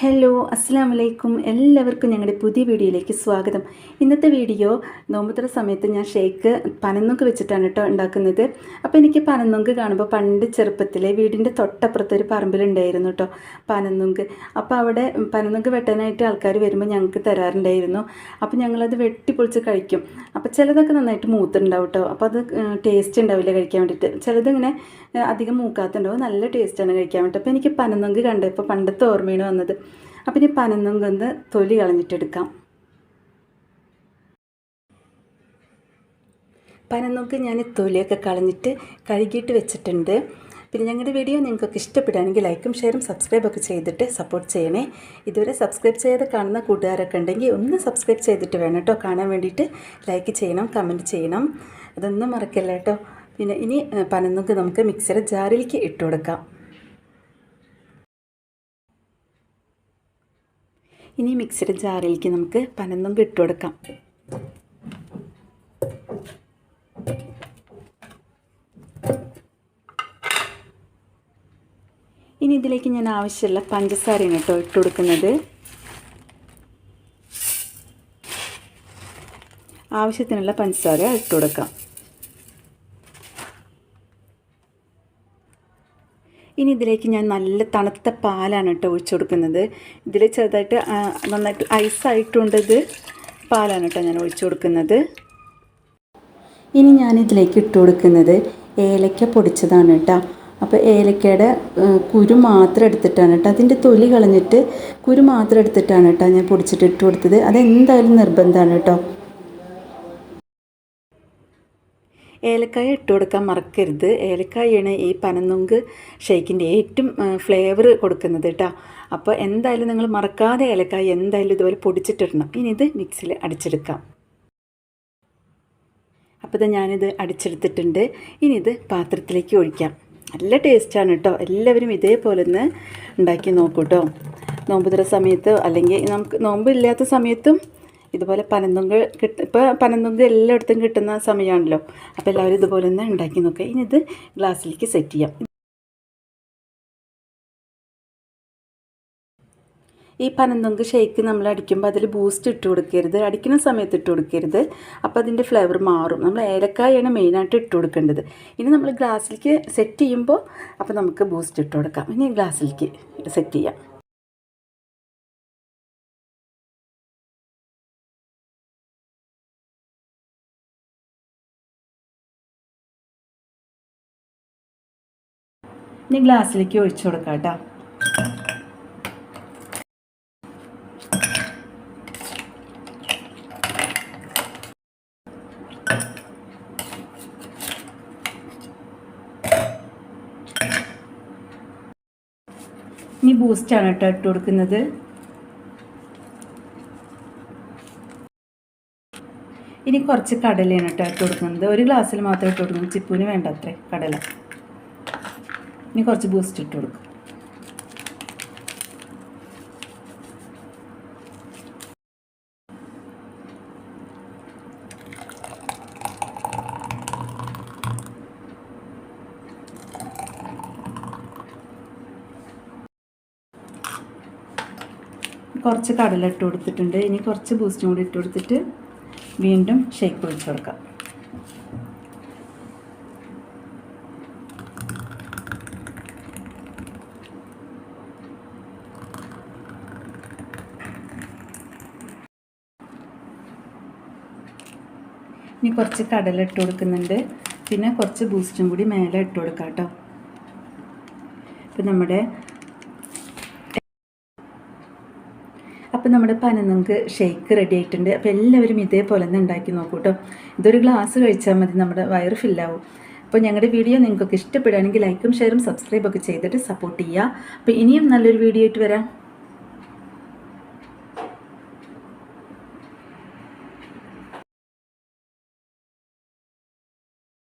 Hello അസ്സാം വലൈക്കും എല്ലാവർക്കും ഞങ്ങളുടെ പുതിയ വീഡിയോയിലേക്ക് സ്വാഗതം. ഇന്നത്തെ വീഡിയോ നോമ്പുത്ര സമയത്ത് ഞാൻ ഷേക്ക് പനന്നുങ്ക് വെച്ചിട്ടാണ് കേട്ടോ ഉണ്ടാക്കുന്നത്. അപ്പോൾ എനിക്ക് പനന്നുങ്ക് കാണുമ്പോൾ പണ്ട് ചെറുപ്പത്തിലെ വീടിന്റെ തൊട്ടപ്പുറത്ത് ഒരു പറമ്പിലുണ്ടായിരുന്നു കേട്ടോ പനന്നുങ്ക്. അപ്പോൾ അവിടെ പനന്നുങ്ക് വെട്ടാനായിട്ട് ആൾക്കാർ വരുമ്പോൾ ഞങ്ങൾക്ക് തരാറുണ്ടായിരുന്നു. അപ്പോൾ ഞങ്ങളത് വെട്ടിപ്പൊളിച്ച് കഴിക്കും. അപ്പോൾ ചിലതൊക്കെ നന്നായിട്ട് മൂത്തുണ്ടാവും കേട്ടോ അപ്പോൾ അത് ടേസ്റ്റ് ഉണ്ടാവില്ല കഴിക്കാൻ വേണ്ടിയിട്ട് ചിലതിങ്ങനെ അധികം മൂക്കാത്തുണ്ടാവും. നല്ല ടേസ്റ്റാണ് കഴിക്കാൻ വേണ്ടിയിട്ട് അപ്പോൾ എനിക്ക് പനന്നുങ്ക് കണ്ടപ്പോൾ പണ്ടത്തെ ഓർമ്മയാണ് വന്നത്. അപ്പോൾ ഇനി പനന്നും കന്ന് തൊലി കളഞ്ഞിട്ടെടുക്കാം. പനന്നൊക്കെ ഞാൻ തൊലിയൊക്കെ കളഞ്ഞിട്ട് കഴുകിയിട്ട് വെച്ചിട്ടുണ്ട്. പിന്നെ ഞങ്ങളുടെ വീഡിയോ നിങ്ങൾക്കൊക്കെ ഇഷ്ടപ്പെടുകയാണെങ്കിൽ ലൈക്കും ഷെയറും സബ്സ്ക്രൈബൊക്കെ ചെയ്തിട്ട് സപ്പോർട്ട് ചെയ്യണേ. ഇതുവരെ സബ്സ്ക്രൈബ് ചെയ്ത് കാണുന്ന കൂട്ടുകാരൊക്കെ ഉണ്ടെങ്കിൽ ഒന്ന് സബ്സ്ക്രൈബ് ചെയ്തിട്ട് വേണം കേട്ടോ. കാണാൻ വേണ്ടിയിട്ട് ലൈക്ക് ചെയ്യണം കമന്റ് ചെയ്യണം. അതൊന്നും മറക്കല്ല കേട്ടോ. പിന്നെ ഇനി പനന്നൊക്കെ നമുക്ക് മിക്സർ ജാറിലേക്ക് ഇട്ട് കൊടുക്കാം ഇനി മിക്സിയുടെ ജാറിലേക്ക് നമുക്ക് പനന്തും ഇട്ട് കൊടുക്കാം ഇനി ഇതിലേക്ക് ഞാൻ ആവശ്യമുള്ള പഞ്ചസാരയാണ് കേട്ടോ ഇട്ട് കൊടുക്കുന്നത് ആവശ്യത്തിനുള്ള പഞ്ചസാര ഇട്ട് കൊടുക്കാം ഇനി ഇതിലേക്ക് ഞാൻ നല്ല തണുത്ത പാലാണ് കേട്ടോ ഒഴിച്ചു കൊടുക്കുന്നത്. ഇതിൽ ചെറുതായിട്ട് നന്നായിട്ട് ഐസായിട്ടുണ്ടത് പാലാണ് കേട്ടോ ഞാൻ ഒഴിച്ചു കൊടുക്കുന്നത്. ഇനി ഞാൻ ഇതിലേക്ക് ഇട്ട് കൊടുക്കുന്നത് ഏലക്ക പൊടിച്ചതാണ് കേട്ടോ. അപ്പോൾ ഏലക്കയുടെ കുരു മാത്രം എടുത്തിട്ടാണ് കേട്ടോ. അതിന്റെ തൊലി കളഞ്ഞിട്ട് കുരു മാത്രം എടുത്തിട്ടാണ് കേട്ടോ ഞാൻ പൊടിച്ചിട്ട് ഇട്ട് കൊടുത്തത്. അതെന്തായാലും നിർബന്ധമാണ് കേട്ടോ. ഏലക്കായ ഇട്ട് കൊടുക്കാൻ മറക്കരുത്. ഏലക്കായാണ് ഈ പനന്നുങ്ക് ഷേക്കിന്റെ ഏറ്റവും ഫ്ലേവർ കൊടുക്കുന്നത് കേട്ടോ. അപ്പോൾ എന്തായാലും നിങ്ങൾ മറക്കാതെ ഏലക്കായ എന്തായാലും ഇതുപോലെ പൊടിച്ചിട്ടിടണം. ഇനി ഇത് മിക്സിയിൽ അടിച്ചെടുക്കാം. അപ്പോൾ ഇത് ഞാനിത് അടിച്ചെടുത്തിട്ടുണ്ട്. ഇനി ഇത് പാത്രത്തിലേക്ക് ഒഴിക്കാം. നല്ല ടേസ്റ്റാണ് കേട്ടോ. എല്ലാവരും ഇതേപോലെ ഒന്ന് ഉണ്ടാക്കി നോക്കൂ കേട്ടോ. നോമ്പുതുറ സമയത്ത് അല്ലെങ്കിൽ നമുക്ക് നോമ്പില്ലാത്ത സമയത്തും ഇതുപോലെ പനന്തുങ്ക് കിട്ട ഇപ്പോൾ പനന്തുങ്ക് എല്ലായിടത്തും കിട്ടുന്ന സമയമാണല്ലോ അപ്പോൾ എല്ലാവരും ഇതുപോലെ തന്നെ ഉണ്ടാക്കി നോക്കുക ഇനി ഇത് ഗ്ലാസ്സിലേക്ക് സെറ്റ് ചെയ്യാം. ഈ പനന്തുങ്ക് ഷേക്ക് നമ്മൾ അടിക്കുമ്പോൾ അതിൽ ബൂസ്റ്റ് ഇട്ട് കൊടുക്കരുത്. അടിക്കുന്ന സമയത്ത് ഇട്ട് കൊടുക്കരുത്. അപ്പോൾ അതിന്റെ ഫ്ലേവർ മാറും. നമ്മൾ ഏലക്കായാണ് മെയിനായിട്ട് ഇട്ട് കൊടുക്കേണ്ടത്. ഇനി നമ്മൾ ഗ്ലാസ്സിലേക്ക് സെറ്റ് ചെയ്യുമ്പോൾ അപ്പോൾ നമുക്ക് ബൂസ്റ്റ് ഇട്ട് കൊടുക്കാം. ഇനി ഗ്ലാസ്സിലേക്ക് സെറ്റ് ചെയ്യാം. ഇനി ഗ്ലാസ്സിലേക്ക് ഒഴിച്ചു കൊടുക്കാം കേട്ടോ. ഇനി ബൂസ്റ്റാണ് കേട്ടോ ഇട്ട് കൊടുക്കുന്നത്. ഇനി കുറച്ച് കടലയാണ് കേട്ടോ ഇട്ട് കൊടുക്കുന്നത്. ഒരു ഗ്ലാസ്സിൽ മാത്രം ഇട്ട് കൊടുക്കുന്നത് ചിപ്പുവിന് വേണ്ട അത്രേ കടല. ഇനി കുറച്ച് ബൂസ്റ്റ് ഇട്ട് കൊടുക്കും. കുറച്ച് കടല ഇട്ട് കൊടുത്തിട്ടുണ്ട്. ഇനി കുറച്ച് ബൂസ്റ്റും കൂടി ഇട്ട് കൊടുത്തിട്ട് വീണ്ടും ഷേക്ക് ഒഴിച്ച് കൊടുക്കാം. ഇനി കുറച്ച് കടല ഇട്ട് കൊടുക്കുന്നുണ്ട്. പിന്നെ കുറച്ച് ബൂസ്റ്റും കൂടി മേലെ ഇട്ട് കൊടുക്കാം കേട്ടോ ഇപ്പം നമ്മുടെ അപ്പം നമ്മുടെ പനനുങ്ക് ഷേക്ക് റെഡി ആയിട്ടുണ്ട്. അപ്പോൾ എല്ലാവരും ഇതേപോലെ തന്നെ ഉണ്ടാക്കി നോക്കൂ കേട്ടോ ഇതൊരു ഗ്ലാസ് കഴിച്ചാൽ മതി നമ്മുടെ വയറ് ഫില്ലാവും അപ്പോൾ ഞങ്ങളുടെ വീഡിയോ നിങ്ങൾക്കൊക്കെ ഇഷ്ടപ്പെടുകയാണെങ്കിൽ ലൈക്കും ഷെയറും സബ്സ്ക്രൈബൊക്കെ ചെയ്തിട്ട് സപ്പോർട്ട് ചെയ്യുക. അപ്പോൾ ഇനിയും നല്ലൊരു വീഡിയോ ആയിട്ട് വരാം.